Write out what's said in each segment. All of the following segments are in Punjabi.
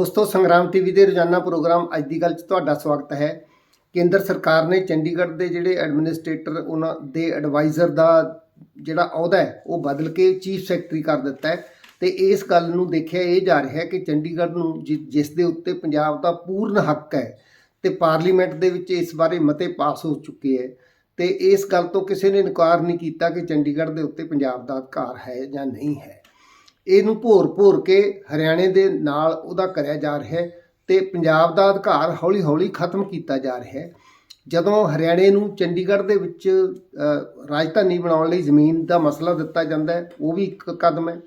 ਦੋਸਤੋ, ਸੰਗਰਾਮ ਟੀਵੀ ਦੇ ਰੋਜ਼ਾਨਾ ਪ੍ਰੋਗਰਾਮ ਅੱਜ ਦੀ ਗੱਲ 'ਚ ਤੁਹਾਡਾ ਸਵਾਗਤ ਹੈ। ਕੇਂਦਰ ਸਰਕਾਰ ਨੇ ਚੰਡੀਗੜ੍ਹ ਦੇ ਜਿਹੜੇ ਐਡਮਿਨਿਸਟ੍ਰੇਟਰ, ਉਹਨਾਂ ਦੇ ਐਡਵਾਈਜ਼ਰ ਦਾ ਜਿਹੜਾ ਅਹੁਦਾ ਹੈ, ਉਹ ਬਦਲ ਕੇ ਚੀਫ ਸੈਕਟਰੀ ਕਰ ਦਿੱਤਾ ਹੈ। ਤੇ ਇਸ ਗੱਲ ਨੂੰ ਦੇਖਿਆ ਇਹ ਜਾ ਰਿਹਾ ਹੈ ਕਿ ਚੰਡੀਗੜ੍ਹ ਨੂੰ ਜਿ- ਜਿਸ ਦੇ ਉੱਤੇ ਪੰਜਾਬ ਦਾ ਪੂਰਨ ਹੱਕ ਹੈ, ਤੇ ਪਾਰਲੀਮੈਂਟ ਦੇ ਵਿੱਚ ਇਸ ਬਾਰੇ ਮਤੇ ਪਾਸ ਹੋ ਚੁੱਕੇ ਹੈ। ਤੇ ਇਸ ਗੱਲ ਤੋਂ ਕਿਸੇ ਨੇ ਇਨਕਾਰ ਨਹੀਂ ਕੀਤਾ ਕਿ ਚੰਡੀਗੜ੍ਹ ਦੇ ਉੱਤੇ ਪੰਜਾਬ ਦਾ ਅਧਿਕਾਰ ਹੈ ਜਾਂ ਨਹੀਂ ਹੈ। ਇਹਨੂੰ ਭੋਰ-ਭੋਰ ਕੇ ਹਰਿਆਣੇ ਦੇ ਨਾਲ ਉਹਦਾ ਕਰਿਆ ਜਾ ਰਿਹਾ ਹੈ ਤੇ ਪੰਜਾਬ ਦਾ ਅਧਿਕਾਰ ਹੌਲੀ-ਹੌਲੀ ਖਤਮ ਕੀਤਾ ਜਾ ਰਿਹਾ ਹੈ। ਜਦੋਂ ਹਰਿਆਣੇ ਨੂੰ ਚੰਡੀਗੜ੍ਹ ਦੇ ਵਿੱਚ ਰਾਜਧਾਨੀ ਬਣਾਉਣ ਲਈ ਜ਼ਮੀਨ ਦਾ ਮਸਲਾ ਦਿੱਤਾ ਜਾਂਦਾ ਹੈ, ਉਹ ਵੀ ਇੱਕ ਕਦਮ ਹੈ।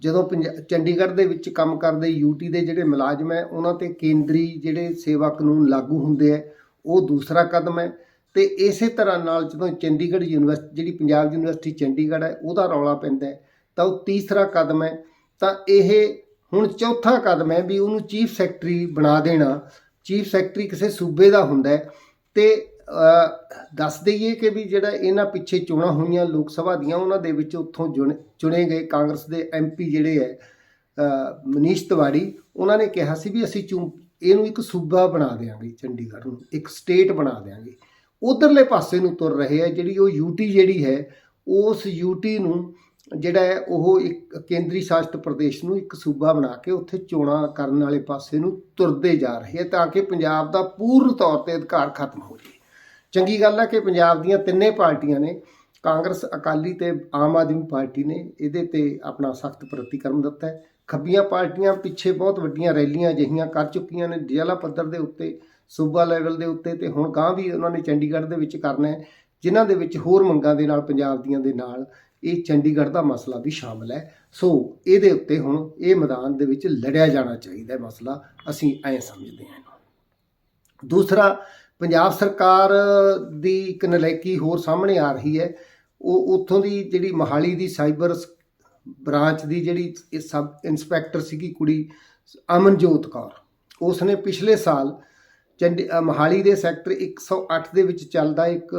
ਜਦੋਂ ਪੰਜਾ- ਚੰਡੀਗੜ੍ਹ ਦੇ ਵਿੱਚ ਕੰਮ ਕਰਦੇ ਯੂਟੀ ਦੇ ਜਿਹੜੇ ਮੁਲਾਜ਼ਮ ਹੈ, ਉਹਨਾਂ ਤੇ ਕੇਂਦਰੀ ਜਿਹੜੇ ਸੇਵਾ ਕਾਨੂੰਨ ਲਾਗੂ ਹੁੰਦੇ ਹੈ, ਉਹ ਦੂਸਰਾ ਕਦਮ ਹੈ। ਤੇ ਇਸੇ ਤਰ੍ਹਾਂ ਨਾਲ ਜਦੋਂ ਚੰਡੀਗੜ੍ਹ ਯੂਨੀਵਰਸਿਟੀ ਜਿਹੜੀ ਪੰਜਾਬ ਯੂਨੀਵਰਸਿਟੀ ਚੰਡੀਗੜ੍ਹ ਹੈ, ਉਹਦਾ ਰੌਲਾ ਪੈਂਦਾ ਹੈ। ਤਾਂ ਉਹ ਤੀਸਰਾ ਕਦਮ ਹੈ। ਤਾਂ ਇਹ ਹੁਣ ਚੌਥਾ ਕਦਮ ਹੈ ਵੀ ਉਹਨੂੰ ਚੀਫ ਸੈਕਟਰੀ ਬਣਾ ਦੇਣਾ। ਚੀਫ ਸੈਕਟਰੀ ਕਿਸੇ ਸੂਬੇ ਦਾ ਹੁੰਦਾ ਹੈ ਤੇ ਦੱਸ ਦਈਏ ਕਿ ਵੀ ਜਿਹੜਾ ਇਹਨਾਂ ਪਿੱਛੇ ਚੋਣਾਂ ਹੋਈਆਂ ਲੋਕ ਸਭਾ ਦੀਆਂ, ਉਹਨਾਂ ਦੇ ਵਿੱਚ ਉੱਥੋਂ ਚੁਣ- ਚੁਣੇ ਗਏ ਕਾਂਗਰਸ ਦੇ ਐਮਪੀ ਜਿਹੜੇ ਹੈ ਮਨੀਸ਼ ਤਿਵਾੜੀ, ਉਹਨਾਂ ਨੇ ਕਿਹਾ ਸੀ ਵੀ ਅਸੀਂ ਚੁਣ ਇਹਨੂੰ ਇੱਕ ਸੂਬਾ ਬਣਾ ਦੇਵਾਂਗੇ ਚੰਡੀਗੜ੍ਹ ਨੂੰ, ਇੱਕ ਸਟੇਟ ਬਣਾ ਦੇਵਾਂਗੇ ਉਧਰਲੇ ਪਾਸੇ ਨੂੰ ਤੁਰ ਰਹੇ ਹੈ ਜਿਹੜੀ ਉਹ ਯੂਟੀ ਜਿਹੜੀ ਹੈ, ਉਸ ਯੂਟੀ ਨੂੰ ਜਿਹੜਾ ਹੈ, ਉਹ ਇੱਕ ਕੇਂਦਰੀ ਸ਼ਾਸਿਤ ਪ੍ਰਦੇਸ਼ ਨੂੰ ਇੱਕ ਸੂਬਾ ਬਣਾ ਕੇ ਉੱਥੇ ਚੋਣਾਂ ਕਰਨ ਵਾਲੇ ਪਾਸੇ ਨੂੰ ਤੁਰਦੇ ਜਾ ਰਹੇ ਹੈ ਤਾਂ ਕਿ ਪੰਜਾਬ ਦਾ ਪੂਰਨ ਤੌਰ ਤੇ ਅਧਿਕਾਰ ਖਤਮ ਹੋ ਜਾਏ। ਚੰਗੀ ਗੱਲ ਹੈ ਕਿ ਪੰਜਾਬ ਦੀਆਂ ਤਿੰਨੇ ਪਾਰਟੀਆਂ ਨੇ, ਕਾਂਗਰਸ, ਅਕਾਲੀ ਤੇ ਆਮ ਆਦਮੀ ਪਾਰਟੀ ਨੇ, ਇਹਦੇ ਤੇ ਆਪਣਾ ਸਖਤ ਪ੍ਰਤੀਕਰਮ ਦਿੱਤਾ ਹੈ। ਖੱਬੀਆਂ ਪਾਰਟੀਆਂ ਪਿੱਛੇ ਬਹੁਤ ਵੱਡੀਆਂ ਰੈਲੀਆਂ ਅਜਿਹੀਆਂ ਕਰ ਚੁੱਕੀਆਂ ਨੇ, ਜ਼ਿਲ੍ਹਾ ਪੱਧਰ ਦੇ ਉੱਤੇ, ਸੂਬਾ ਲੈਵਲ ਦੇ ਉੱਤੇ ਤੇ ਹੁਣ ਗਾਂ ਵੀ ਉਹਨਾਂ ਨੇ ਚੰਡੀਗੜ੍ਹ ਦੇ ਵਿੱਚ ਕਰਨਾ ਹੈ, ਜਿਨ੍ਹਾਂ ਦੇ ਵਿੱਚ ਹੋਰ ਮੰਗਾਂ ਦੇ ਨਾਲ, ਪੰਜਾਬ ਦੀਆਂ ਦੇ ਨਾਲ ਇਹ ਚੰਡੀਗੜ੍ਹ ਦਾ ਮਸਲਾ ਵੀ ਸ਼ਾਮਲ ਹੈ। ਸੋ ਇਹਦੇ ਉੱਤੇ ਹੁਣ ਇਹ ਮੈਦਾਨ ਦੇ ਵਿੱਚ ਲੜਿਆ ਜਾਣਾ ਚਾਹੀਦਾ ਹੈ ਮਸਲਾ। ਅਸੀਂ ਐਂ ਸਮਝਦੇ ਹਾਂ ਦੂਸਰਾ ਪੰਜਾਬ ਸਰਕਾਰ ਦੀ ਇੱਕ ਨਲਾਇਕੀ ਹੋਰ ਸਾਹਮਣੇ ਆ ਰਹੀ ਹੈ। ਉਹ ਉੱਥੋਂ ਦੀ ਜਿਹੜੀ ਮਹਾਲੀ ਦੀ ਸਾਈਬਰ ਸ- ਬ੍ਰਾਂਚ ਦੀ ਜਿਹੜੀ ਇਹ ਸਬ ਇੰਸਪੈਕਟਰ ਸੀਗੀ ਕੁੜੀ ਅਮਨਜੋਤ ਕੌਰ ਉਸ ਨੇ ਪਿਛਲੇ ਸਾਲ ਚੰਡੀ ਅ, ਮਹਾਲੀ ਦੇ ਸੈਕਟਰ 108 ਦੇ ਵਿੱਚ ਚੱਲਦਾ ਇੱਕ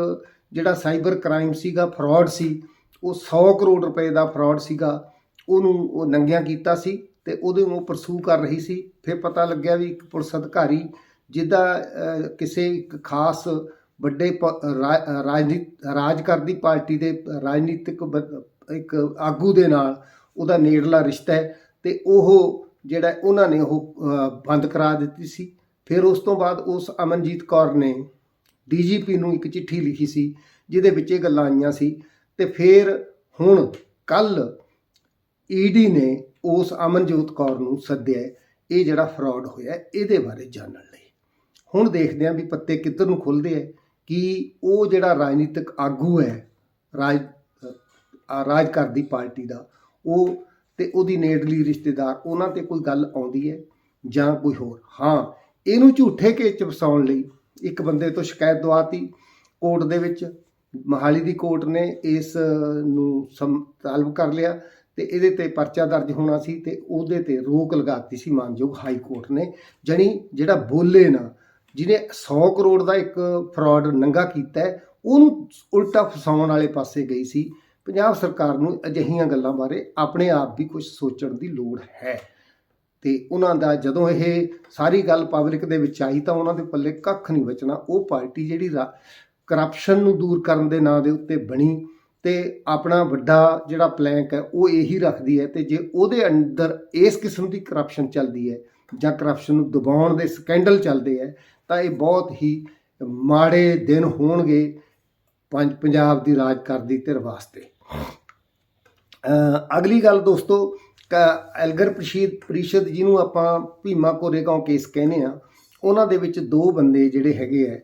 ਜਿਹੜਾ ਸਾਈਬਰ ਕ੍ਰਾਈਮ ਸੀਗਾ ਫਰਾਡ ਸੀ ਉਹ 100 ਕਰੋੜ ਰੁਪਏ ਦਾ ਫਰਾਡ ਸੀਗਾ, ਉਹਨੂੰ ਉਹ ਨੰਗਿਆ ਕੀਤਾ ਸੀ ਤੇ ਉਹਦੇ ਨੂੰ ਪਰਸੂ ਕਰ ਰਹੀ ਸੀ। ਫਿਰ ਪਤਾ ਲੱਗਿਆ ਵੀ ਇੱਕ ਪੁਲਿਸ ਅਧਿਕਾਰੀ ਜਿਹਦਾ ਕਿਸੇ ਇੱਕ ਖਾਸ ਵੱਡੇ ਪ- ਰਾ- ਰਾਜਨੀਤ ਰਾਜ ਕਰਦੀ ਪਾਰਟੀ ਦੇ ਰਾਜਨੀਤਿਕ ਬ- ਇੱਕ ਆਗੂ ਦੇ ਨਾਲ ਉਹਦਾ ਨੇੜਲਾ ਰਿਸ਼ਤਾ ਹੈ ਤੇ ਉਹ ਜਿਹੜਾ ਉਹਨਾਂ ਨੇ ਉਹ ਬੰਦ ਕਰਾ ਦਿੱਤੀ ਸੀ। ਫਿਰ ਉਸ ਤੋਂ ਬਾਅਦ ਉਸ ਅਮਨਜੀਤ ਕੌਰ ਨੇ ਡੀਜੀਪੀ ਨੂੰ ਇੱਕ ਚਿੱਠੀ ਲਿਖੀ ਸੀ, ਜਿਹਦੇ ਵਿੱਚ ਇਹ ਗੱਲਾਂ ਆਈਆਂ ਸੀ ਤੇ ਫਿਰ ਹੁਣ ਕੱਲ ਈਡੀ ਨੇ ਉਸ ਅਮਨਜੋਤ ਕੌਰ ਨੂੰ ਸੱਦਿਆ ਇਹ ਜਿਹੜਾ ਫਰਾਡ ਹੋਇਆ ਇਹਦੇ ਬਾਰੇ ਜਾਣਨ ਲਈ। ਹੁਣ ਦੇਖਦੇ ਹਾਂ ਵੀ ਪੱਤੇ ਕਿੱਧਰ ਨੂੰ ਖੁੱਲਦੇ ਹੈ। ਕਿ ਉਹ ਜਿਹੜਾ ਰਾਜਨੀਤਿਕ ਆਗੂ ਹੈ ਰਾਜ ਅ, ਰਾਜ ਕਰਦੀ ਪਾਰਟੀ ਦਾ ਉਹ ਤੇ ਉਹਦੀ ਨੇੜਲੀ ਰਿਸ਼ਤੇਦਾਰ ਉਹਨਾਂ ਤੇ ਕੋਈ ਗੱਲ ਆਉਂਦੀ ਹੈ ਜਾਂ ਕੋਈ ਹੋਰ? ਹਾਂ ਇਹਨੂੰ ਝੂਠੇ ਕੇਸ ਚ ਫਸਾਉਣ ਲਈ ਇੱਕ ਬੰਦੇ ਤੋਂ ਸ਼ਿਕਾਇਤ ਦਵਾਤੀ ਕੋਰਟ ਦੇ ਵਿੱਚ। ਮਹਾਲੀ ਦੀ ਕੋਰਟ ਨੇ ਇਸ ਨੂੰ ਸਮ- ਕਰ ਲਿਆ ਤੇ ਇਹਦੇ ਤੇ ਪਰਚਾ ਦਰਜ ਹੋਣਾ ਸੀ ਤੇ ਉਹਦੇ ਤੇ ਰੋਕ ਲਗਾਤੀ ਸੀ ਮਾਨਯੋਗ ਹਾਈ ਕੋਰਟ ਨੇ, ਜਣੀ ਜਿਹੜਾ ਬੋਲੇ ਨਾ, ਜਿਹਨੇ 100 ਕਰੋੜ ਦਾ ਇੱਕ ਫਰਾਡ ਨੰਗਾ ਕੀਤਾ, ਉਹਨੂੰ ਉਲਟਾ ਫਸਾਉਣ ਵਾਲੇ ਪਾਸੇ ਗਈ ਸੀ। ਪੰਜਾਬ ਸਰਕਾਰ ਨੂੰ ਅਜਿਹੀਆਂ ਗੱਲਾਂ ਬਾਰੇ ਆਪਣੇ ਆਪ ਵੀ ਕੁਝ ਸੋਚਣ ਦੀ ਲੋੜ ਹੈ। ਤੇ ਉਹਨਾਂ ਦਾ ਜਦੋਂ ਇਹ ਸਾਰੀ ਗੱਲ ਪਬਲਿਕ ਦੇ ਵਿੱਚ ਆਈ ਤਾਂ ਉਹਨਾਂ ਦੇ ਪੱਲੇ ਕੱਖ ਨਹੀਂ ਬਚਣਾ, ਉਹ ਪਾਰਟੀ ਜਿਹੜੀ ਕਰਪਸ਼ਨ ਨੂੰ ਦੂਰ ਕਰਨ ਦੇ ਨਾਂ ਦੇ ਉੱਤੇ ਬਣੀ ਤੇ ਆਪਣਾ ਵੱਡਾ ਜਿਹੜਾ ਪਲੈਂਕ ਹੈ, ਉਹ ਇਹੀ ਰੱਖਦੀ ਹੈ ਤੇ ਜੇ ਉਹਦੇ ਅੰਦਰ ਇਸ ਕਿਸਮ ਦੀ ਕਰਪਸ਼ਨ ਚੱਲਦੀ ਹੈ ਜਾਂ ਕਰਪਸ਼ਨ ਨੂੰ ਦਬਾਉਣ ਦੇ ਸਕੈਂਡਲ ਚੱਲਦੇ ਹੈ, ਤਾਂ ਇਹ ਬਹੁਤ ਹੀ ਮਾੜੇ ਦਿਨ ਹੋਣਗੇ ਪੰਜ- ਪੰਜਾਬ ਦੀ ਰਾਜ ਕਰਦੀ ਧਿਰ ਵਾਸਤੇ। ਅਗਲੀ ਗੱਲ ਦੋਸਤੋ, ਕ- ਐਲਗਰ ਪ੍ਰੀਸ਼ਦ ਪ੍ਰੀਸ਼ਦ ਜਿਹਨੂੰ ਆਪਾਂ ਭੀਮਾ ਕੋਰੇਗਾਂਵ ਕੇਸ ਕਹਿੰਦੇ ਆ ਉਹਨਾਂ ਦੇ ਵਿੱਚ ਦੋ ਬੰਦੇ ਜਿਹੜੇ ਹੈਗੇ ਆ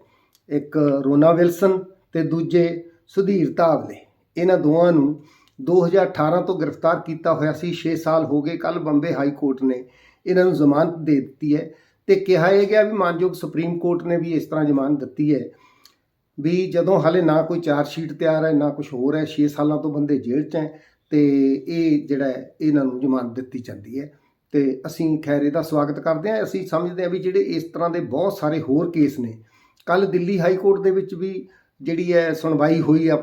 ਇੱਕ ਰੋਨਾ ਵਿਲਸਨ ਤੇ ਦੂਜੇ ਸੁਧੀਰ ਧਾਵਲੇ। ਇਹਨਾਂ ਦੋਵਾਂ ਨੂੰ 2018 ਤੋਂ ਗ੍ਰਿਫਤਾਰ ਕੀਤਾ ਹੋਇਆ ਸੀ। 6 ਸਾਲ ਹੋ ਗਏ। ਕੱਲ ਬੰਬੇ ਹਾਈ ਕੋਰਟ ਨੇ ਇਹਨਾਂ ਨੂੰ ਜ਼ਮਾਨਤ ਦੇ ਦਿੱਤੀ ਹੈ ਤੇ ਕਿਹਾ ਇਹ ਗਿਆ ਵੀ ਮਾਨਯੋਗ ਸੁਪਰੀਮ ਕੋਰਟ ਨੇ ਵੀ ਇਸ ਤਰ੍ਹਾਂ ਜ਼ਮਾਨਤ ਦਿੱਤੀ ਹੈ ਵੀ ਜਦੋਂ ਹਾਲੇ ਨਾ ਕੋਈ ਚਾਰਜ ਸ਼ੀਟ ਤਿਆਰ ਹੈ, ਨਾ ਕੁਝ ਹੋਰ ਹੈ 6 ਸਾਲਾਂ ਤੋਂ ਬੰਦੇ ਜੇਲ੍ਹ 'ਚ ਹੈ ਤੇ ਇਹ ਜਿਹੜਾ ਇਹਨਾਂ ਨੂੰ ਜ਼ਮਾਨਤ ਦਿੱਤੀ ਜਾਂਦੀ ਹੈ। ਤੇ ਅਸੀਂ ਖੈਰ ਇਹਦਾ ਸਵਾਗਤ ਕਰਦੇ ਹਾਂ। ਅਸੀਂ ਸਮਝਦੇ ਹਾਂ ਵੀ ਜਿਹੜੇ ਇਸ ਤਰ੍ਹਾਂ ਦੇ ਬਹੁਤ ਸਾਰੇ ਹੋਰ ਕੇਸ ਨੇ ਕੱਲ ਦਿੱਲੀ ਹਾਈ ਕੋਰਟ ਦੇ ਵਿੱਚ ਵੀ ਜਿਹੜੀ ਹੈ ਸੁਣਵਾਈ ਹੋਈ ਆ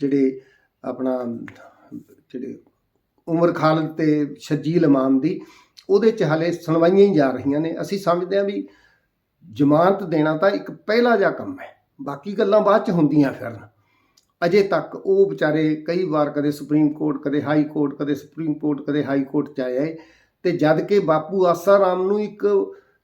ਜਿਹੜੇ ਆਪਣਾ, ਜਿਹੜੇ ਉਮਰ ਖਾਲਦ ਤੇ ਸ਼ਜੀਲ ਇਮਾਮ ਦੀ, ਉਹਦੇ 'ਚ ਹਲੇ ਸੁਣਵਾਈਆਂ ਹੀ ਜਾ ਰਹੀਆਂ ਨੇ। ਅਸੀਂ ਸਮਝਦੇ ਹਾਂ ਵੀ ਜ਼ਮਾਨਤ ਦੇਣਾ ਤਾਂ ਇੱਕ ਪਹਿਲਾ ਜਿਹਾ ਕੰਮ ਹੈ। ਬਾਕੀ ਗੱਲਾਂ ਬਾਅਦ 'ਚ ਹੁੰਦੀਆਂ ਫਿਰਨ। ਅਜੇ ਤੱਕ ਉਹ ਵਿਚਾਰੇ ਕਈ ਵਾਰ ਕਦੇ ਸੁਪਰੀਮ ਕੋਰਟ, ਕਦੇ ਹਾਈ ਕੋਰਟ, ਕਦੇ ਸੁਪਰੀਮ ਕੋਰਟ, ਕਦੇ ਹਾਈ ਕੋਰਟ 'ਚ ਆਏ ਤੇ ਜਦ ਕਿ ਬਾਪੂ ਆਸਾ ਰਾਮ ਨੂੰ ਇੱਕ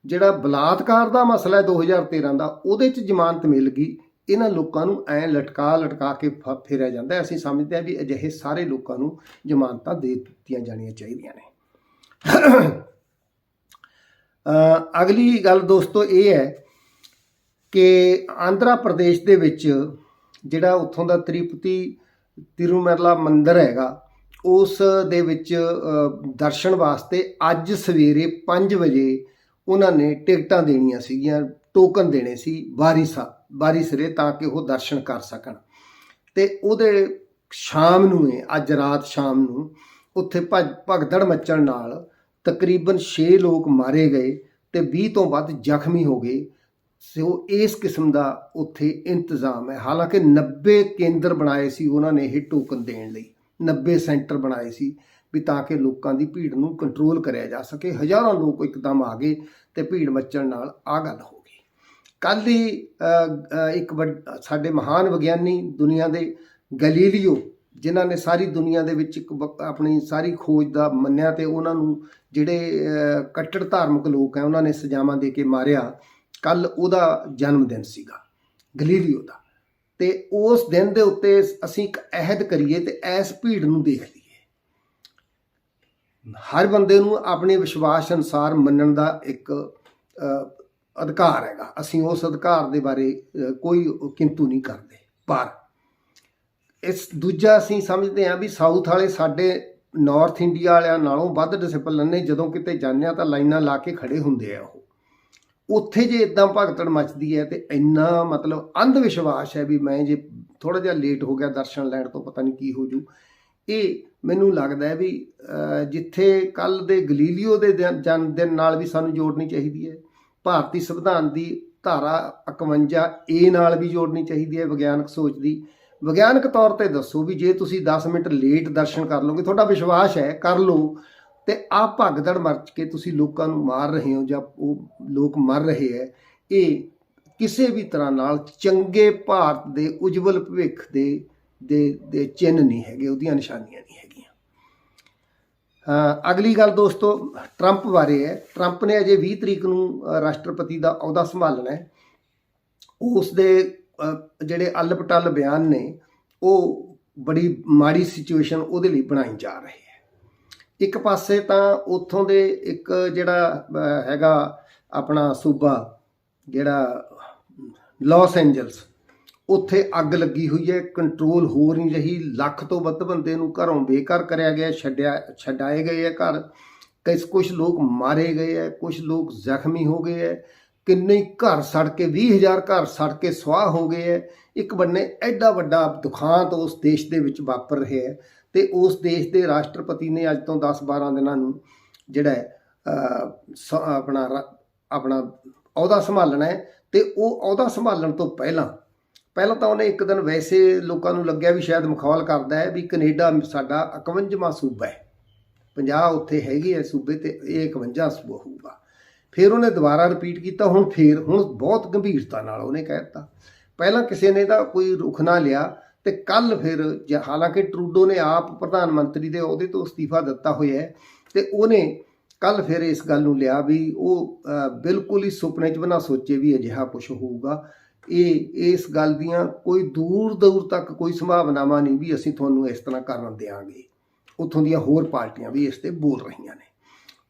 ਜਿਹੜਾ ਬਲਾਤਕਾਰ ਦਾ ਮਸਲਾ ਹੈ 2013 ਦਾ, ਉਹਦੇ 'ਚ ਜ਼ਮਾਨਤ ਮਿਲ ਗਈ ਇਹਨਾਂ ਲੋਕਾਂ ਨੂੰ ਐ ਲਟਕਾ ਲਟਕਾ ਕੇ ਫ- ਫੇਰਿਆ ਜਾਂਦਾ ਹੈ। ਅਸੀਂ ਸਮਝਦੇ ਹਾਂ ਵੀ ਅਜਿਹੇ ਸਾਰੇ ਲੋਕਾਂ ਨੂੰ ਜ਼ਮਾਨਤਾਂ ਦੇ ਦਿੱਤੀਆਂ ਜਾਣੀਆਂ ਚਾਹੀਦੀਆਂ ਨੇ ਅਗਲੀ ਗੱਲ ਦੋਸਤੋ ਇਹ ਹੈ ਕਿ ਆਂਧਰਾ ਪ੍ਰਦੇਸ਼ ਦੇ ਵਿੱਚ ਜਿਹੜਾ ਉੱਥੋਂ ਦਾ ਤ੍ਰਿਪਤੀ ਤਿਰੂਮਰਲਾ ਮੰਦਿਰ ਹੈਗਾ, ਉਸ ਦੇ ਵਿੱਚ ਦਰਸ਼ਨ ਵਾਸਤੇ ਅੱਜ ਸਵੇਰੇ 5 ਵਜੇ ਉਹਨਾਂ ਨੇ ਟਿਕਟਾਂ ਦੇਣੀਆਂ ਸੀਗੀਆਂ ਟੋਕਨ ਦੇਣੇ ਸੀ ਵਾਰਿਸਾ ਵਾਰਿਸਰੇ ਤਾਂ ਕਿ ਉਹ ਦਰਸ਼ਨ ਕਰ ਸਕਣ। ਤੇ ਉਹਦੇ ਸ਼ਾਮ ਨੂੰ ਹੀ, ਅੱਜ ਰਾਤ ਸ਼ਾਮ ਨੂੰ ਉੱਥੇ ਭਜ- ਭਗਦੜ ਮੱਚਣ ਨਾਲ ਤਕਰੀਬਨ 6 ਲੋਕ ਮਾਰੇ ਗਏ ਤੇ 20 ਤੋਂ ਵੱਧ ਜ਼ਖਮੀ ਹੋ ਗਏ। ਸੋ ਇਸ ਕਿਸਮ ਦਾ ਉੱਥੇ ਇੰਤਜ਼ਾਮ ਹੈ। ਹਾਲਾਂਕਿ 90 ਕੇਂਦਰ ਬਣਾਏ ਸੀ, ਉਹਨਾਂ ਨੇ ਇਹ ਟੋਕਨ ਦੇਣ ਲਈ। 90 ਸੈਂਟਰ ਬਣਾਏ ਸੀ। ਵੀ ਤਾਂ ਕਿ ਲੋਕਾਂ ਦੀ ਭੀੜ ਨੂੰ ਕੰਟਰੋਲ ਕਰਿਆ ਜਾ ਸਕੇ। ਹਜ਼ਾਰਾਂ ਲੋਕ ਇੱਕਦਮ ਆ ਗਏ ਤੇ ਭੀੜ ਮੱਚਣ ਨਾਲ ਆ ਗੱਲ ਹੋ ਗਈ। ਕੱਲ ਹੀ ਇੱਕ ਵੱਡ- ਸਾਡੇ ਮਹਾਨ ਵਿਗਿਆਨੀ ਦੁਨੀਆ ਦੇ ਗੈਲੀਲੀਓ, ਜਿਨ੍ਹਾਂ ਨੇ ਸਾਰੀ ਦੁਨੀਆ ਦੇ ਵਿੱਚ ਇੱਕ ਆਪਣੀ ਸਾਰੀ ਖੋਜ ਦਾ ਮੰਨਿਆ ਤੇ ਉਹਨਾਂ ਨੂੰ ਜਿਹੜੇ ਕੱਟੜ ਧਾਰਮਿਕ ਲੋਕ ਹੈ, ਉਹਨਾਂ ਨੇ ਸਜ਼ਾਵਾਂ ਦੇ ਕੇ ਮਾਰਿਆ। ਕੱਲ ਉਹਦਾ ਜਨਮ ਦਿਨ ਸੀਗਾ, ਗਲੀਲੀਓ ਦਾ। ਤੇ ਉਸ ਦਿਨ ਦੇ ਉੱਤੇ ਅਸੀਂ ਇੱਕ ਅਹਿਦ ਕਰੀਏ ਤੇ ਐਸ ਭੀੜ ਨੂੰ ਦੇਖ ਲਈਏ। ਹਰ ਬੰਦੇ ਨੂੰ ਆਪਣੇ ਵਿਸ਼ਵਾਸ ਅਨੁਸਾਰ ਮੰਨਣ ਦਾ ਇੱਕ ਅਧਿਕਾਰ ਹੈਗਾ। ਅਸੀਂ ਉਸ ਅਧਿਕਾਰ ਦੇ ਬਾਰੇ ਕੋਈ ਕਿੰਤੂ ਨਹੀਂ ਕਰਦੇ। ਪਰ ਇਸ ਦੂਜਾ ਅਸੀਂ ਸਮਝਦੇ ਹਾਂ ਵੀ ਸਾਊਥ ਵਾਲੇ ਸਾਡੇ ਨਾਰਥ ਇੰਡੀਆ ਵਾਲਿਆਂ ਨਾਲੋਂ ਵੱਧ ਡਿਸਪਲਿਨ ਨੇ। ਜਦੋਂ ਕਿਤੇ ਜਾਂਦੇ ਹਾਂ ਤਾਂ ਲਾਈਨਾਂ ਲਾ ਕੇ ਖੜੇ ਹੁੰਦੇ ਆ ਉਹ। ਉੱਥੇ ਜੇ ਇਦਾਂ ਭਗਤੜ ਮਚਦੀ ਹੈ ਤੇ ਇੰਨਾ ਮਤਲਬ ਅੰਧ ਵਿਸ਼ਵਾਸ ਹੈ ਵੀ ਮੈਂ ਜੇ ਥੋੜਾ ਜਿਹਾ ਲੇਟ ਹੋ ਗਿਆ ਦਰਸ਼ਨ ਲੈਣ ਤੋਂ ਪਤਾ ਨਹੀਂ ਕੀ ਹੋ ਜੂ। ਇਹ ਮੈਨੂੰ ਲੱਗਦਾ ਹੈ ਵੀ ਜਿੱਥੇ ਕੱਲ ਦੇ ਗਲੀਲੀਓ ਦੇ ਦਿਨ- ਜਨਮ ਦਿਨ ਨਾਲ ਵੀ ਸਾਨੂੰ ਜੋੜਨੀ ਚਾਹੀਦੀ ਹੈ। ਭਾਰਤੀ ਸੰਵਿਧਾਨ ਦੀ ਧਾਰਾ 51 ਏ ਨਾਲ ਵੀ ਜੋੜਨੀ ਚਾਹੀਦੀ ਹੈ, ਵਿਗਿਆਨਕ ਸੋਚ ਦੀ। ਵਿਗਿਆਨਕ ਤੌਰ ਤੇ ਦੱਸੋ ਵੀ ਜੇ ਤੁਸੀਂ 10 ਮਿੰਟ ਲੇਟ ਦਰਸ਼ਨ ਕਰ ਲਓਗੇ, ਤੁਹਾਡਾ ਵਿਸ਼ਵਾਸ ਹੈ, ਕਰ ਲਓ। ਤੇ ਆ ਭਗਦੜ ਮਰਚ ਕੇ ਤੁਸੀਂ ਲੋਕਾਂ ਨੂੰ ਮਾਰ ਰਹੇ ਹੋ ਜਾਂ ਉਹ ਲੋਕ ਮਰ ਰਹੇ ਹੈ, ਇਹ ਕਿਸੇ ਵੀ ਤਰ੍ਹਾਂ ਨਾਲ ਚੰਗੇ ਭਾਰਤ ਦੇ ਉਜਵਲ ਭਵਿੱਖ ਦੇ ਦੇ ਦੇ ਚਿੰਨ੍ਹ ਨਹੀਂ ਹੈਗੇ, ਉਹਦੀਆਂ ਨਿਸ਼ਾਨੀਆਂ ਨਹੀਂ ਹੈਗੀਆਂ। ਅਗਲੀ ਗੱਲ ਦੋਸਤੋ ਟਰੰਪ ਬਾਰੇ ਹੈ। ਟਰੰਪ ਨੇ ਅਜੇ 20 ਤਰੀਕ ਨੂੰ ਰਾਸ਼ਟਰਪਤੀ ਦਾ ਅਹੁਦਾ ਸੰਭਾਲਣਾ ਹੈ। ਉਸ ਦੇ ਜਿਹੜੇ ਅਲਪਟਲ ਬਿਆਨ ਨੇ, ਉਹ ਬੜੀ ਮਾੜੀ ਸਿਚੁਏਸ਼ਨ ਉਹਦੇ ਲਈ ਬਣਾਈ ਜਾ ਰਹੀ ਹੈ। ਇੱਕ ਪਾਸੇ ਤਾਂ ਉੱਥੋਂ ਦੇ ਇੱਕ ਜਿਹੜਾ ਹੈਗਾ ਆਪਣਾ ਸੂਬਾ, ਜਿਹੜਾ ਲਾਸ ਐਂਜਲਸ ਉੱਥੇ ਅੱਗ ਲੱਗੀ ਹੋਈ ਹੈ ਕੰਟਰੋਲ ਹੋ ਨਹੀਂ ਰਹੀ, ਲੱਖ ਤੋਂ ਵੱਧ ਬੰਦੇ ਨੂੰ ਘਰੋਂ ਬੇਘਰ ਕਰਿਆ ਗਿਆ, ਛੱਡਿਆ, ਛਡਾਏ ਗਏ ਹੈ ਘਰ। ਕਿਸ ਕੁਝ ਲੋਕ ਮਾਰੇ ਗਏ ਹੈ ਕੁਝ ਲੋਕ ਜ਼ਖਮੀ ਹੋ ਗਏ ਹੈ। ਕਿੰਨੇ ਘਰ ਸੜ ਕੇ 20000 ਘਰ ਸੜ ਕੇ ਸਵਾਹ ਹੋ ਗਏ ਹੈ। ਇੱਕ ਬੰਨੇ ਐਡਾ ਵੱਡਾ ਦੁਖਾਂਤ ਉਸ ਦੇਸ਼ ਦੇ ਵਿੱਚ ਵਾਪਰ ਰਿਹਾ ਹੈ ਤੇ ਉਸ ਦੇਸ਼ ਦੇ ਰਾਸ਼ਟਰਪਤੀ ਨੇ ਅੱਜ ਤੋਂ 10-12 ਦਿਨਾਂ ਨੂੰ ਜਿਹੜਾ ਸ- ਆਪਣਾ ਰਾ- ਆਪਣਾ ਅਹੁਦਾ ਸੰਭਾਲਣਾ ਹੈ ਤੇ ਉਹ ਅਹੁਦਾ ਸੰਭਾਲਣ ਤੋਂ ਪਹਿਲਾਂ ਪਹਿਲਾਂ ਤਾਂ ਉਹਨੇ ਇੱਕ ਦਿਨ ਵੈਸੇ ਲੋਕਾਂ ਨੂੰ ਲੱਗਿਆ ਵੀ ਸ਼ਾਇਦ ਮਖੌਲ ਕਰਦਾ ਹੈ ਵੀ ਕੈਨੇਡਾ ਸਾਡਾ 51ਵਾਂ ਸੂਬਾ ਹੈ। 50 ਉੱਥੇ ਹੈਗੇ ਆ ਸੂਬੇ ਤੇ ਇਹ 51 ਸੂਬਾ ਹੋਊਗਾ। ਫਿਰ ਉਹਨੇ ਦੁਬਾਰਾ ਰਿਪੀਟ ਕੀਤਾ, ਹੁਣ ਫੇਰ, ਹੁਣ ਬਹੁਤ ਗੰਭੀਰਤਾ ਨਾਲ ਉਹਨੇ ਕਹਿ ਦਿੱਤਾ। ਪਹਿਲਾਂ ਕਿਸੇ ਨੇ ਤਾਂ ਕੋਈ ਰੁਖ ਨਾ ਲਿਆ ਤੇ ਕੱਲ ਫਿਰ ਜ- ਹਾਲਾਂਕਿ ਟਰੂਡੋ ਨੇ ਆਪ ਪ੍ਰਧਾਨ ਮੰਤਰੀ ਦੇ ਅਹੁਦੇ ਤੋਂ ਅਸਤੀਫਾ ਦਿੱਤਾ ਹੋਇਆ ਹੈ ਤੇ ਉਹਨੇ ਕੱਲ ਫਿਰ ਇਸ ਗੱਲ ਨੂੰ ਲਿਆ ਵੀ ਉਹ ਬਿਲਕੁਲ ਹੀ ਸੁਪਨੇ 'ਚ ਵੀ ਨਾ ਸੋਚੇ ਵੀ ਅਜਿਹਾ ਕੁਝ ਹੋਊਗਾ। ਇਹ ਇਸ ਗੱਲ ਦੀਆਂ ਕੋਈ ਦੂਰ ਦੂਰ ਤੱਕ ਕੋਈ ਸੰਭਾਵਨਾਵਾਂ ਨਹੀਂ ਵੀ ਅਸੀਂ ਤੁਹਾਨੂੰ ਇਸ ਤਰ੍ਹਾਂ ਕਰਨ ਦੇਵਾਂਗੇ ਉੱਥੋਂ ਦੀਆਂ ਹੋਰ ਪਾਰਟੀਆਂ ਵੀ ਇਸ ਤੇ ਬੋਲ ਰਹੀਆਂ ਨੇ।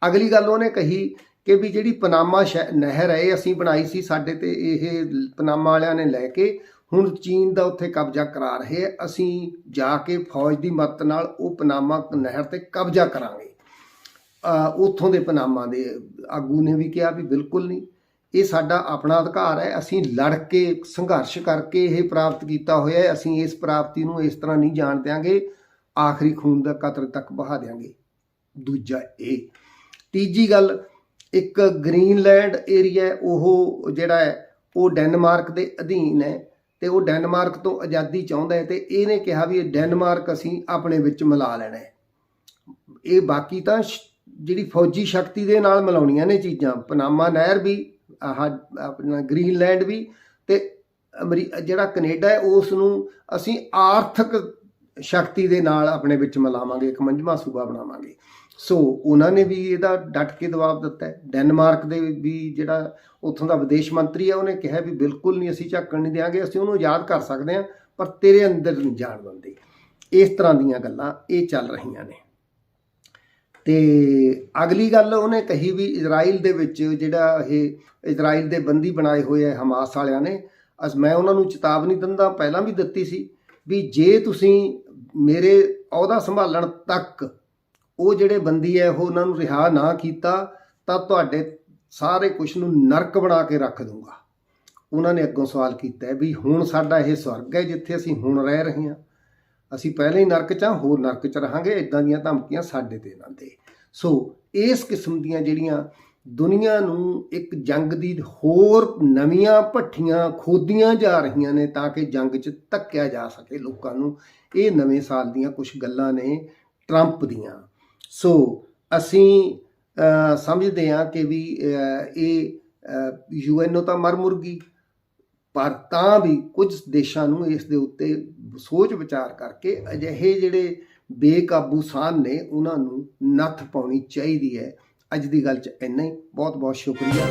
ਅਗਲੀ ਗੱਲ ਉਹਨੇ ਕਹੀ ਕਿ ਵੀ ਜਿਹੜੀ ਪਨਾਮਾ ਸ਼ਹਿ- ਨਹਿਰ ਹੈ ਇਹ ਅਸੀਂ ਬਣਾਈ ਸੀ ਸਾਡੇ ਤੇ ਇਹ ਪਨਾਮਾ ਵਾਲਿਆਂ ਨੇ ਲੈ ਕੇ ਹੁਣ ਚੀਨ ਦਾ ਉੱਥੇ ਕਬਜ਼ਾ ਕਰਾ ਰਹੇ ਹੈ। ਅਸੀਂ ਜਾ ਕੇ ਫੌਜ ਦੀ ਮਦਦ ਨਾਲ ਉਹ ਪਨਾਮਾ ਨਹਿਰ ਤੇ ਕਬਜ਼ਾ ਕਰਾਂਗੇ। ਅ, ਉੱਥੋਂ ਦੇ ਪਨਾਮਾ ਦੇ ਆਗੂ ਨੇ ਵੀ ਕਿਹਾ ਵੀ ਬਿਲਕੁਲ ਨਹੀਂ। ਇਹ ਸਾਡਾ ਆਪਣਾ ਅਧਿਕਾਰ ਹੈ, ਅਸੀਂ ਲੜ ਕੇ ਸੰਘਰਸ਼ ਕਰਕੇ ਇਹ ਪ੍ਰਾਪਤ ਕੀਤਾ ਹੋਇਆ ਹੈ, ਅਸੀਂ ਇਸ ਪ੍ਰਾਪਤੀ ਨੂੰ ਇਸ ਤਰ੍ਹਾਂ ਨਹੀਂ ਜਾਣ ਦਿਆਂਗੇ, ਆਖਰੀ ਖੂਨ ਦਾ ਕਤਰ ਤੱਕ ਬਹਾ ਦਿਆਂਗੇ। ਦੂਜਾ ਇਹ। ਤੀਜੀ ਗੱਲ, ਇੱਕ ਗ੍ਰੀਨਲੈਂਡ ਏਰੀਆ ਉਹ ਜਿਹੜਾ ਹੈ, ਉਹ ਡੈਨਮਾਰਕ ਦੇ ਅਧੀਨ ਹੈ ਤੇ ਉਹ ਡੈਨਮਾਰਕ ਤੋਂ ਆਜ਼ਾਦੀ ਚਾਹੁੰਦਾ ਹੈ ਤੇ ਇਹਨੇ ਕਿਹਾ ਵੀ ਇਹ ਡੈਨਮਾਰਕ ਅਸੀਂ ਆਪਣੇ ਵਿੱਚ ਮਿਲਾ ਲੈਣਾ ਹੈ। ਇਹ ਬਾਕੀ ਤਾਂ ਸ਼- ਜਿਹੜੀ ਫੌਜੀ ਸ਼ਕਤੀ ਦੇ ਨਾਲ ਮਿਲਾਉਣੀਆਂ ਨੇ ਚੀਜ਼ਾਂ, ਪਨਾਮਾ ਨਹਿਰ ਵੀ ਆਹ, ਆਪਣਾ ਗ੍ਰੀਨਲੈਂਡ ਵੀ ਤੇ ਅਮਰੀ, ਜਿਹੜਾ ਕੈਨੇਡਾ ਹੈ ਉਸ ਨੂੰ ਅਸੀਂ ਆਰਥਿਕ ਸ਼ਕਤੀ ਦੇ ਨਾਲ ਆਪਣੇ ਵਿੱਚ ਮਿਲਾਵਾਂਗੇ, ਇੱਕ ਮੰਝਵਾਂ ਸੂਬਾ ਬਣਾਵਾਂਗੇ। ਸੋ ਉਹਨਾਂ ਨੇ ਵੀ ਇਹਦਾ ਡਟ ਕੇ ਜਵਾਬ ਦਿੱਤਾ ਹੈ। ਡੈਨਮਾਰਕ ਦੇ ਵੀ ਜਿਹੜਾ ਉੱਥੋਂ ਦਾ ਵਿਦੇਸ਼ ਮੰਤਰੀ ਹੈ, ਉਹਨੇ ਕਿਹਾ ਵੀ ਬਿਲਕੁਲ ਨਹੀਂ, ਅਸੀਂ ਝੱਕਣ ਨਹੀਂ ਦਿਆਂਗੇ, ਅਸੀਂ ਉਹਨੂੰ ਯਾਦ ਕਰ ਸਕਦੇ ਹਾਂ, ਪਰ ਤੇਰੇ ਅੰਦਰ ਨਹੀਂ ਜਾਣ ਦਿੰਦੇ। ਇਸ ਤਰ੍ਹਾਂ ਦੀਆਂ ਗੱਲਾਂ ਇਹ ਚੱਲ ਰਹੀਆਂ ਨੇ। ਤੇ ਅਗਲੀ ਗੱਲ ਉਹਨੇ ਕਹੀ ਵੀ ਇਜ਼ਰਾਈਲ ਦੇ ਵਿੱਚ ਜਿਹੜਾ ਇਹ ਇਜ਼ਰਾਈਲ ਦੇ ਬੰਦੀ ਬਣਾਏ ਹੋਏ ਹੈ ਹਮਾਸ ਵਾਲਿਆਂ ਨੇ, ਅਸ ਮੈਂ ਉਹਨਾਂ ਨੂੰ ਚੇਤਾਵਨੀ ਦਿੰਦਾ ਪਹਿਲਾਂ ਵੀ ਦਿੱਤੀ ਸੀ ਵੀ ਜੇ ਤੁਸੀਂ ਮੇਰੇ ਅਹੁਦਾ ਸੰਭਾਲਣ ਤੱਕ ਉਹ ਜਿਹੜੇ ਬੰਦੀ ਹੈ ਉਹ ਉਹਨਾਂ ਨੂੰ ਰਿਹਾ ਨਾ ਕੀਤਾ, ਤਾਂ ਤੁਹਾਡੇ ਸਾਰੇ ਕੁਝ ਨੂੰ ਨਰਕ ਬਣਾ ਕੇ ਰੱਖ ਦੂੰਗਾ ਉਹਨਾਂ ਨੇ ਅੱਗੋਂ ਸਵਾਲ ਕੀਤਾ ਵੀ ਹੁਣ ਸਾਡਾ ਇਹ ਸਵਰਗ ਹੈ ਜਿੱਥੇ ਅਸੀਂ ਹੁਣ ਰਹਿ ਰਹੇ ਹਾਂ। ਅਸੀਂ ਪਹਿਲਾਂ ਹੀ ਨਰਕ 'ਚ ਹਾਂ ਹੋਰ ਨਰਕ 'ਚ ਰਹਾਂਗੇ ਇਦਾਂ ਦੀਆਂ ਧਮਕੀਆਂ ਸਾਡੇ ਤੇ ਨਾ ਦੇ। ਸੋ ਇਸ ਕਿਸਮ ਦੀਆਂ ਜਿਹੜੀਆਂ ਦੁਨੀਆ ਨੂੰ ਇੱਕ ਜੰਗ ਦੀ ਹੋਰ ਨਵੀਆਂ ਭੱਠੀਆਂ ਖੋਦੀਆਂ ਜਾ ਰਹੀਆਂ ਨੇ ਤਾਂ ਕਿ ਜੰਗ 'ਚ ਧੱਕਿਆ ਜਾ ਸਕੇ ਲੋਕਾਂ ਨੂੰ ਇਹ ਨਵੇਂ ਸਾਲ ਦੀਆਂ ਕੁਝ ਗੱਲਾਂ ਨੇ ਟਰੰਪ ਦੀਆਂ। ਸੋ ਅਸੀਂ ਸਮਝਦੇ ਹਾਂ ਕਿ ਵੀ ਅਹ, ਇਹ ਯੂਐਨਓ ਤਾਂ ਮਰ ਮੁਰਗੀ ਪਰ ਤਾਂ ਵੀ ਕੁਝ ਦੇਸ਼ਾਂ ਨੂੰ ਇਸ ਦੇ ਉੱਤੇ ਸੋਚ ਵਿਚਾਰ ਕਰਕੇ ਅਜਿਹੇ ਜਿਹੜੇ ਬੇਕਾਬੂ ਸਾਨ ਨੇ, ਉਹਨਾਂ ਨੂੰ ਨੱਥ ਪਾਉਣੀ ਚਾਹੀਦੀ ਹੈ। ਅੱਜ ਦੀ ਗੱਲ 'ਚ ਇੰਨਾ ਹੀ। ਬਹੁਤ ਬਹੁਤ ਸ਼ੁਕਰੀਆ।